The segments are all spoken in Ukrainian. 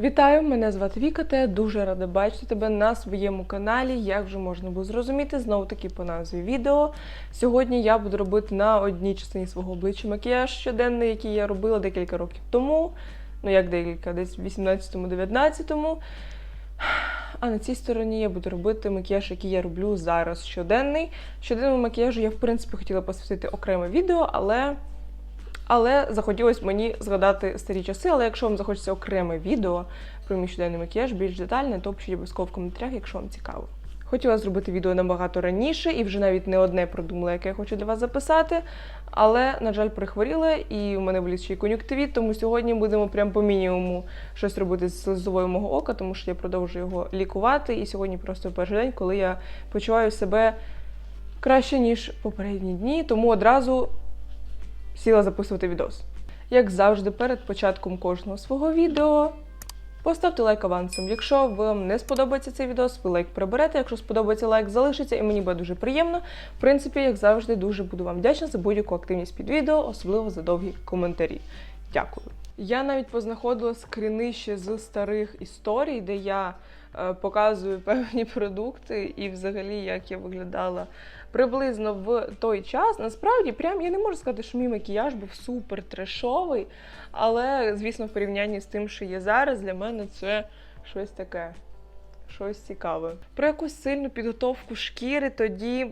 Вітаю, мене звати Віка, та я дуже рада бачити тебе на своєму каналі. Як вже можна було зрозуміти, знову таки по назві відео. Сьогодні я буду робити на одній частині свого обличчя макіяж щоденний, який я робила декілька років тому. Ну як декілька, десь в 18-19. А на цій стороні я буду робити макіяж, який я роблю зараз щоденний. Щоденному макіяжу я, в принципі, хотіла посвятити окреме відео, але. Але захотілося мені згадати старі часи. Але якщо вам захочеться окреме відео про мій щоденний макіяж, більш детальне, то пишіть обов'язково в коментарях, якщо вам цікаво. Хотіла зробити відео набагато раніше і вже навіть не одне продумала, яке я хочу для вас записати. Але, на жаль, прихворіла, і у мене болить ще й кон'юктивіт, тому сьогодні будемо прям по мінімуму щось робити з слизовою мого ока, тому що я продовжую його лікувати. І сьогодні просто перший день, коли я почуваю себе краще, ніж попередні дні, тому одразу сіла записувати відос. Як завжди, перед початком кожного свого відео поставте лайк авансом. Якщо вам не сподобається цей відос, ви лайк приберете. Якщо сподобається лайк, залишиться, і мені буде дуже приємно. В принципі, як завжди, дуже буду вам вдячна за будь-яку активність під відео, особливо за довгі коментарі. Дякую. Я навіть познаходила скріни ще з старих історій, де я е, показую певні продукти і взагалі як я виглядала приблизно в той час. Насправді, прям я не можу сказати, що мій макіяж був супер трешовий, але, звісно, в порівнянні з тим, що є зараз, для мене це щось таке. Щось цікаве. Про якусь сильну підготовку шкіри тоді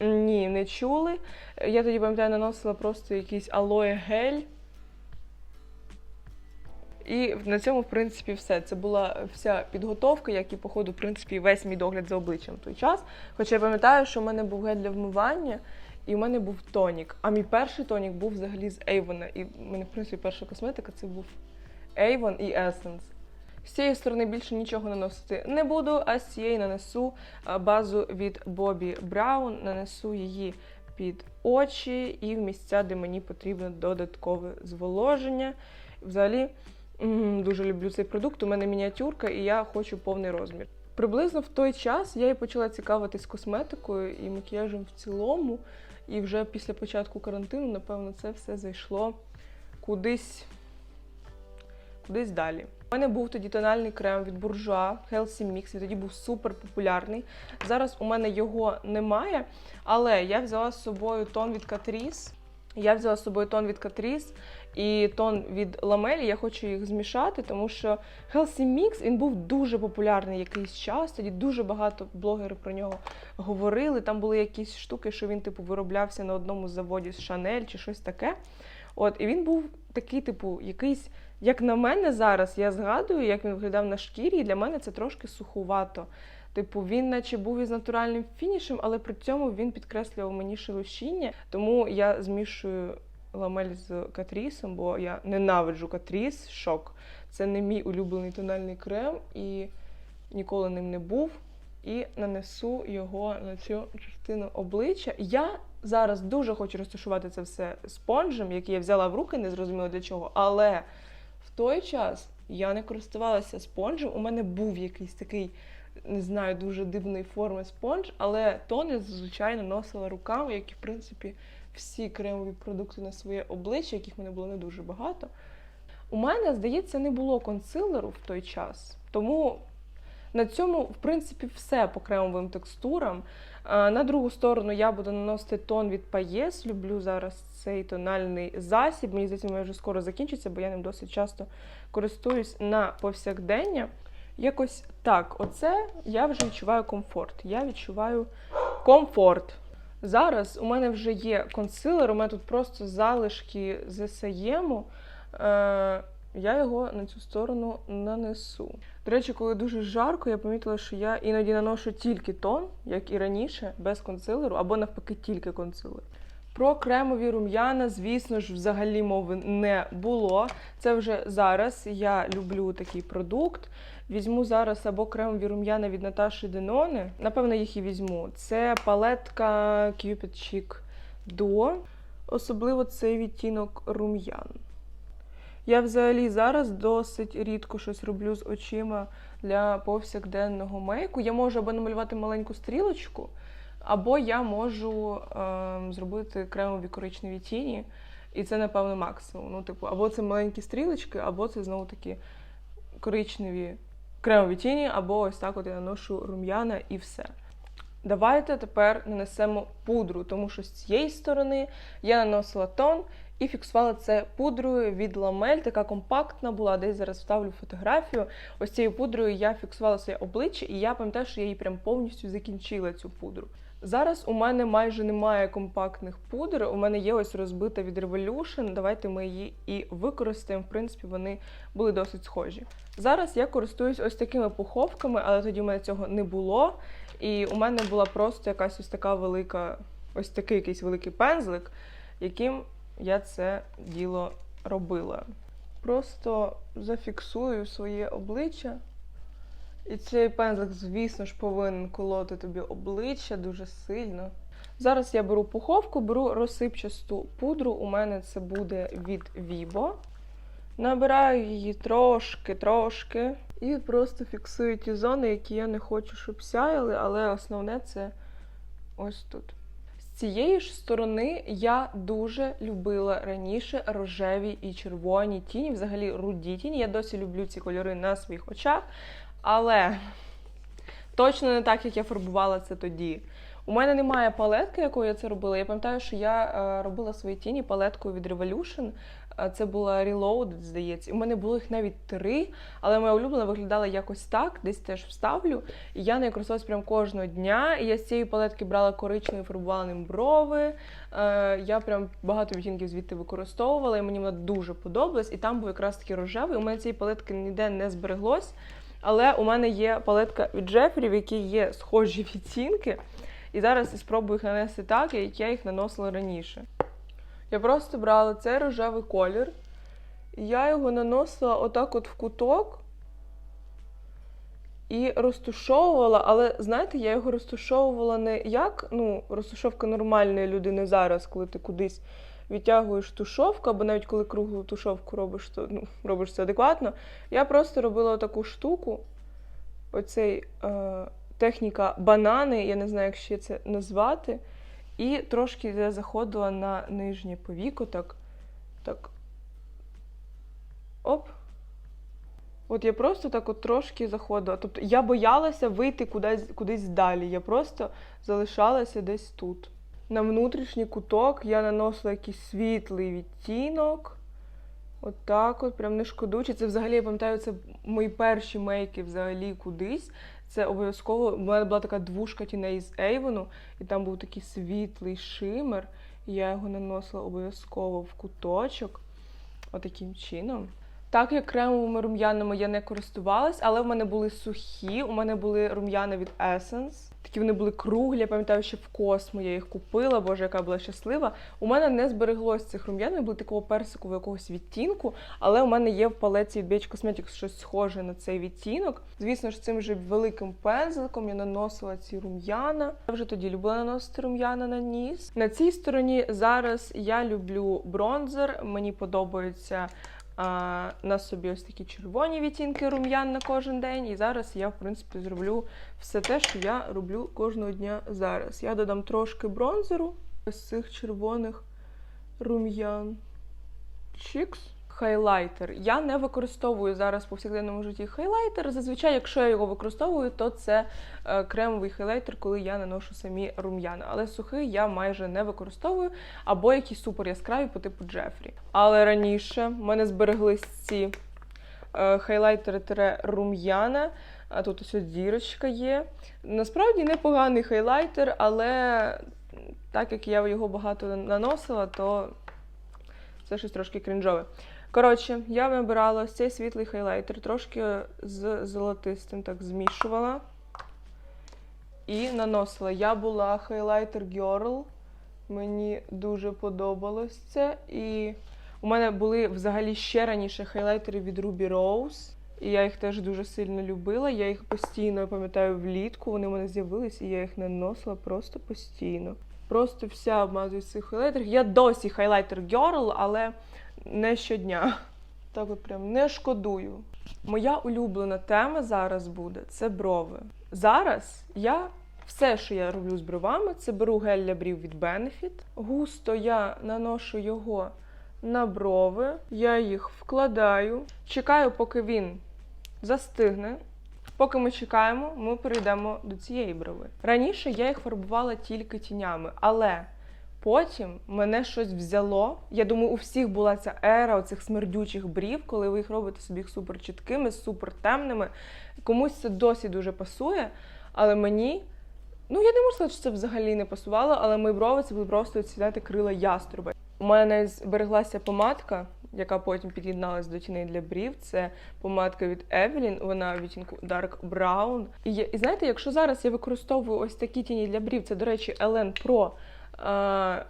ні, не чули. Я тоді пам'ятаю, наносила просто якийсь алоє гель. І на цьому, в принципі, все. Це була вся підготовка, як і, по ходу, в принципі, весь мій догляд за обличчям в той час. Хоча я пам'ятаю, що в мене був гель для вмивання, і в мене був тонік. А мій перший тонік був взагалі з Avon. І в мене, в принципі, перша косметика це був Avon і Essence. З цієї сторони більше нічого наносити не буду, а з цієї нанесу базу від Bobbi Brown, нанесу її під очі і в місця, де мені потрібно додаткове зволоження. Взагалі, дуже люблю цей продукт. У мене мініатюрка, і я хочу повний розмір. Приблизно в той час я і почала цікавитись косметикою і макіяжем в цілому. І вже після початку карантину, напевно, це все зайшло кудись, кудись далі. У мене був тоді тональний крем від Bourjois Healthy Mix, він тоді був супер популярний. Зараз у мене його немає, але я взяла з собою тон від Catrice. Я взяла з собою тон від Catrice і тон від Ламелі. Я хочу їх змішати, тому що Healthy Mix він був дуже популярний якийсь час. Тоді дуже багато блогерів про нього говорили. Там були якісь штуки, що він типу вироблявся на одному з заводів з Chanel чи щось таке. От, і він був такий, типу, якийсь, як на мене зараз, я згадую, як він виглядав на шкірі, і для мене це трошки сухувато. Типу, він наче був із натуральним фінішем, але при цьому він підкреслював мені шелушіння. Тому я змішую ламель з катрісом, бо я ненавиджу катріс, шок. Це не мій улюблений тональний крем і ніколи ним не був. І нанесу його на цю частину обличчя. Я зараз дуже хочу розташувати це все спонжем, який я взяла в руки, не зрозуміло для чого. Але в той час я не користувалася спонжем. У мене був якийсь такий, не знаю, дуже дивної форми спонж, але тон я звичайно носила руками, як і, в принципі, всі кремові продукти на своє обличчя, яких мене було не дуже багато. У мене, здається, не було консилеру в той час. Тому на цьому, в принципі, все по кремовим текстурам. На другу сторону я буду наносити тон від Paes. Люблю зараз цей тональний засіб. Мені здається, він вже скоро закінчиться, бо я ним досить часто користуюсь на повсякдення. Якось так, оце я вже відчуваю комфорт. Я відчуваю комфорт. Зараз у мене вже є консилер, у мене тут просто залишки з саєму. Е, я його на цю сторону нанесу. До речі, коли дуже жарко, я помітила, що я іноді наношу тільки тон, як і раніше, без консилеру, або навпаки, тільки консилер. Про кремові рум'яна, звісно ж, взагалі мови не було. Це вже зараз. Я люблю такий продукт. Візьму зараз або кремові рум'яна від Наташі Денони. Напевно, їх і візьму. Це палетка Cupid Chic Duo. Особливо цей відтінок рум'ян. Я взагалі зараз досить рідко щось роблю з очима для повсякденного мейку. Я можу або намалювати маленьку стрілочку, або я можу ем, зробити кремові коричневі тіні. І це, напевно, максимум. Ну, типу, або це маленькі стрілочки, або це знову таки коричневі кремові тіні, або ось так от я наношу рум'яна і все. Давайте тепер нанесемо пудру, тому що з цієї сторони я наносила тон і фіксувала це пудрою від ламель. Така компактна була. Десь зараз вставлю фотографію. Ось цією пудрою я фіксувала своє обличчя, і я пам'ятаю, що я її прям повністю закінчила цю пудру. Зараз у мене майже немає компактних пудр. У мене є ось розбита від Revolution. Давайте ми її і використаємо. В принципі, вони були досить схожі. Зараз я користуюсь ось такими пуховками, але тоді у мене цього не було. І у мене була просто якась ось така велика, ось такий якийсь великий пензлик, яким я це діло робила. Просто зафіксую своє обличчя. І цей пензлик, звісно ж, повинен колоти тобі обличчя дуже сильно. Зараз я беру пуховку, беру розсипчасту пудру. У мене це буде від Vibo. Набираю її трошки-трошки. І просто фіксую ті зони, які я не хочу, щоб сяяли, але основне це ось тут. З цієї ж сторони я дуже любила раніше рожеві і червоні тіні, взагалі руді тіні. Я досі люблю ці кольори на своїх очах, але точно не так, як я фарбувала це тоді. У мене немає палетки, якою я це робила. Я пам'ятаю, що я е, робила свої тіні палеткою від Revolution. Е, Це була Reloaded, здається. У мене було їх навіть три, але моя улюблена виглядала якось так, десь теж вставлю. І я нею користувалась прям кожного дня. І я з цієї палетки брала коричневий, фарбувала ним брови. Е, Я прям багато відтінків звідти використовувала, і мені вона дуже подобалась. І там був якраз такий рожевий. У мене цієї палетки ніде не збереглось. Але у мене є палетка від Jeffree, в якій є схожі відтінки. І зараз я спробую їх нанести так, як я їх наносила раніше. Я просто брала цей рожевий колір, і я його наносила отак от в куток і розтушовувала, але знаєте, я його розтушовувала не як ну, розтушовка нормальної людини зараз, коли ти кудись відтягуєш тушовку, або навіть коли круглу тушовку робиш, то ну, робиш це адекватно. Я просто робила таку штуку, оцей е, техніка банани, я не знаю, як ще це назвати. І трошки я заходила на нижнє повіко, так. так. Оп. От я просто так от трошки заходила. Тобто я боялася вийти кудись, кудись далі. Я просто залишалася десь тут. На внутрішній куток я наносила якийсь світлий відтінок. От так от, прям не шкодуючи. Це взагалі, я пам'ятаю, це мої перші мейки взагалі кудись. Це обов'язково. У мене була така двушка тіней з Ейвону, і там був такий світлий шимер. І я його наносила обов'язково в куточок. Отаким чином. Так як кремовими рум'янами я не користувалась, але в мене були сухі, у мене були рум'яна від Essence. Такі вони були круглі, я пам'ятаю, що в Космо я їх купила, боже, яка була щаслива. У мене не збереглось цих рум'ян, вони були такого персикового якогось відтінку, але у мене є в палеці BH Cosmetics щось схоже на цей відтінок. Звісно ж, цим же великим пензликом я наносила ці рум'яна. Я вже тоді любила наносити рум'яна на ніс. На цій стороні зараз я люблю бронзер, мені подобається. А, на собі ось такі червоні відтінки рум'ян на кожен день. І зараз я, в принципі, зроблю все те, що я роблю кожного дня зараз. Я додам трошки бронзеру з цих червоних рум'ян. Чікс. Хайлайтер. Я не використовую зараз в повсякденному житті хайлайтер. Зазвичай, якщо я його використовую, то це е, кремовий хайлайтер, коли я наношу самі рум'яна. Але сухий я майже не використовую, або якісь супер яскраві по типу Джефрі. Але раніше в мене збереглись ці е, хайлайтери рум'яна. А тут ось дірочка є. Насправді непоганий хайлайтер, але так як я його багато наносила, то це щось трошки крінжове. Коротше, я вибирала ось цей світлий хайлайтер, трошки з золотистим так змішувала і наносила. Я була хайлайтер Girl. Мені дуже подобалось це. І у мене були взагалі ще раніше хайлайтери від Ruby Rose. І я їх теж дуже сильно любила. Я їх постійно я пам'ятаю влітку. Вони в мене з'явились, і я їх наносила просто постійно. Просто вся обмазуюсь цих хайлайтерах. Я досі хайлайтер Girl, але не щодня. Так от прям не шкодую. Моя улюблена тема зараз буде це брови. Зараз я все, що я роблю з бровами, це беру гель для брів від Benefit. Густо я наношу його на брови, я їх вкладаю, чекаю, поки він застигне. Поки ми чекаємо, ми перейдемо до цієї брови. Раніше я їх фарбувала тільки тінями, але потім мене щось взяло. Я думаю, у всіх була ця ера оцих смердючих брів, коли ви їх робите собі супер чіткими, супер темними. Комусь це досі дуже пасує, але мені. Ну, я не можу сказати, що це взагалі не пасувало, але мої брови це були просто знаєте, крила яструба. У мене збереглася помадка, яка потім під'єдналась до тіней для брів. Це помадка від Evelyn, вона відтінку Dark Brown. І, і знаєте, якщо зараз я використовую ось такі тіні для брів, це, до речі, Ellen Pro е,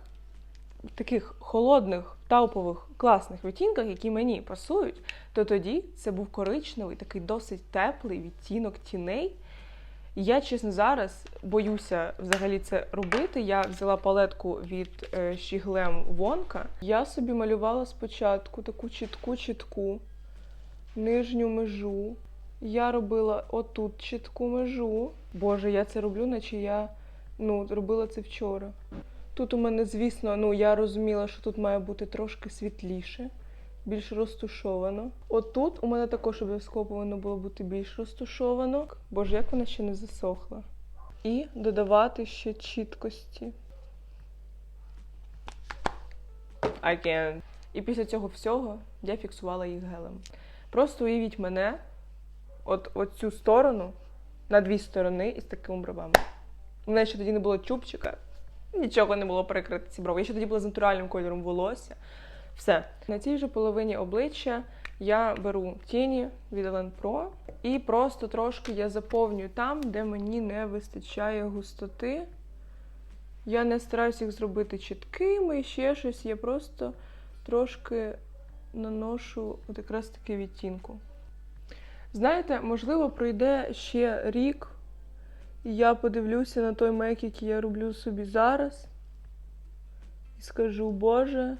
таких холодних, таупових, класних відтінках, які мені пасують, то тоді це був коричневий, такий досить теплий відтінок тіней. І Я, чесно, зараз боюся взагалі це робити. Я взяла палетку від е, Щіглем Вонка. Я собі малювала спочатку таку чітку чітку нижню межу. Я робила отут чітку межу. Боже, я це роблю, наче я ну, робила це вчора. Тут у мене, звісно, ну я розуміла, що тут має бути трошки світліше, більш розтушовано. Отут у мене також обов'язково повинно було бути більш розтушовано. Боже, як вона ще не засохла. І додавати ще чіткості. I can't. І після цього всього я фіксувала їх гелем. Просто уявіть мене, от, от цю сторону, на дві сторони із такими бровами. У мене ще тоді не було чубчика, нічого не було прикрити ці брови. Я ще тоді була з натуральним кольором волосся. Все. На цій же половині обличчя я беру тіні від Ellen Pro і просто трошки я заповнюю там, де мені не вистачає густоти. Я не стараюся їх зробити чіткими, ще щось. Я просто трошки наношу от якраз таки відтінку. Знаєте, можливо, пройде ще рік, і я подивлюся на той мейк, який я роблю собі зараз, і скажу, Боже,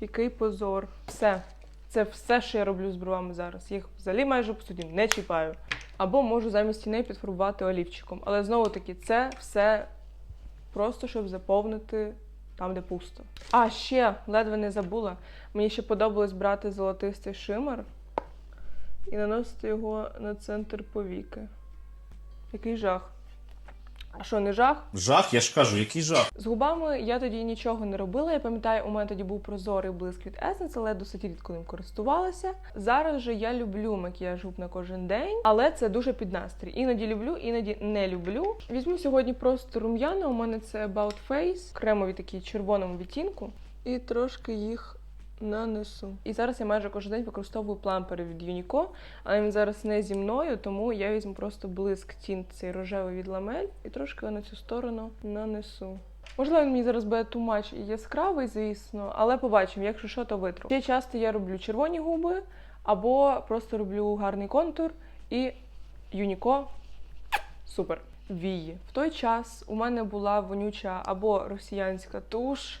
який позор. Все. Це все, що я роблю з бровами зараз. Їх взагалі майже по суті не чіпаю. Або можу замість тіней підфарбувати олівчиком. Але знову таки, це все просто щоб заповнити там, де пусто. А ще ледве не забула. Мені ще подобалось брати золотистий шимер і наносити його на центр повіки. Який жах. А що, не жах? Жах, я ж кажу, який жах. З губами я тоді нічого не робила. Я пам'ятаю, у мене тоді був прозорий блиск від Essence, але я досить рідко ним користувалася. Зараз же я люблю макіяж губ на кожен день, але це дуже під настрій. Іноді люблю, іноді не люблю. Візьму сьогодні просто рум'яна. У мене це About Face, кремові такі червоному відтінку, і трошки їх нанесу. І зараз я майже кожен день використовую плампери від Unico, але він зараз не зі мною, тому я візьму просто блиск тінт цей рожевий від ламель і трошки на цю сторону нанесу. Можливо, він мені зараз буде тумач і яскравий, звісно, але побачимо, якщо що, то витру. Ще часто я роблю червоні губи, або просто роблю гарний контур і Юніко супер. Вії. В той час у мене була вонюча або росіянська туш,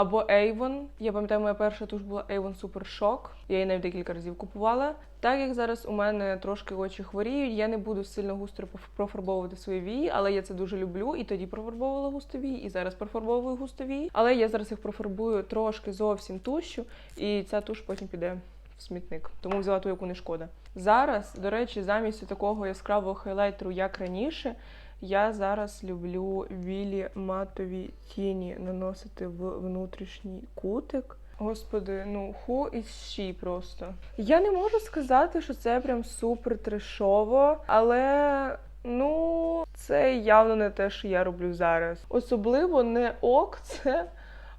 або Avon. Я пам'ятаю, моя перша туш була Avon Super Shock. Я її навіть декілька разів купувала. Так як зараз у мене трошки очі хворіють, я не буду сильно густро проф- профарбовувати свої вії, але я це дуже люблю. І тоді профарбовувала густові, і зараз профарбовую густові. Але я зараз їх профарбую трошки зовсім тушю, і ця туш потім піде в смітник. Тому взяла ту, яку не шкода. Зараз, до речі, замість такого яскравого хайлайтеру, як раніше, я зараз люблю білі матові тіні наносити в внутрішній кутик. Господи, ну ху і щі просто. Я не можу сказати, що це прям супер трешово, але ну це явно не те, що я роблю зараз. Особливо не ок, це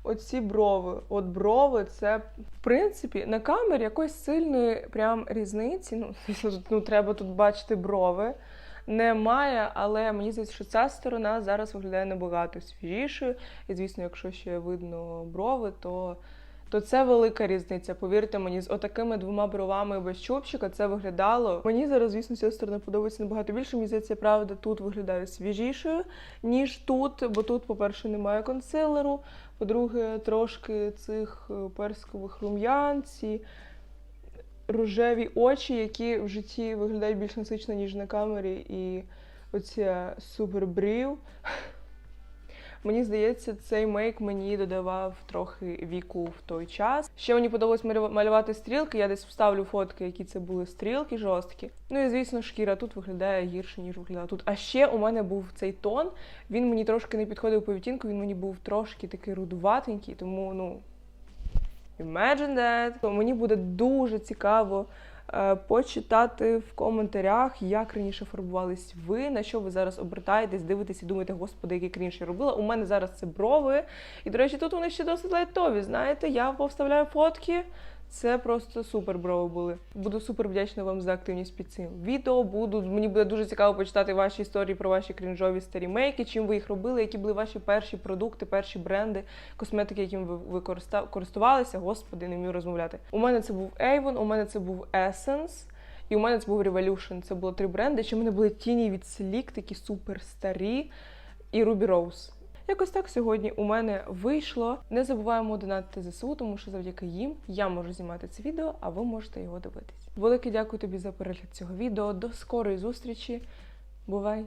оці брови. От брови, це в принципі на камері якоїсь сильної прям різниці. Ну, ну, треба тут бачити брови немає, але мені здається, що ця сторона зараз виглядає набагато свіжішою. І, звісно, якщо ще видно брови, то, то це велика різниця. Повірте мені, з отакими двома бровами без чубчика це виглядало. Мені зараз, звісно, ця сторона подобається набагато більше. Мені здається, правда, тут виглядає свіжішою, ніж тут, бо тут, по-перше, немає консилеру. По-друге, трошки цих е, персикових рум'ян, ці рожеві очі, які в житті виглядають більш насично, ніж на камері, і оця супер брів. Мені здається, цей мейк мені додавав трохи віку в той час. Ще мені подобалось малювати стрілки. Я десь вставлю фотки, які це були стрілки жорсткі. Ну і звісно, шкіра тут виглядає гірше, ніж виглядала тут. А ще у мене був цей тон. Він мені трошки не підходив по відтінку, він мені був трошки такий рудуватенький, тому ну. Imagine that. Мені буде дуже цікаво е, почитати в коментарях, як раніше фарбувались ви, на що ви зараз обертаєтесь, дивитесь і думаєте, господи, який крінж робила. У мене зараз це брови. І, до речі, тут вони ще досить лайтові. Знаєте, я повставляю фотки. Це просто супер брови були. Буду супер вдячна вам за активність під цим відео. Буду мені буде дуже цікаво почитати ваші історії про ваші крінжові старі мейки, чим ви їх робили, які були ваші перші продукти, перші бренди, косметики, якими ви, користувалися. Господи, не вмію розмовляти. У мене це був Avon, у мене це був Essence. І у мене це був Revolution. Це було три бренди. Ще в мене були тіні від Sleek, такі супер старі, і Ruby Rose. Якось так сьогодні у мене вийшло. Не забуваємо донатити ЗСУ, тому що завдяки їм я можу знімати це відео, а ви можете його дивитись. Велике дякую тобі за перегляд цього відео. До скорої зустрічі. Бувай!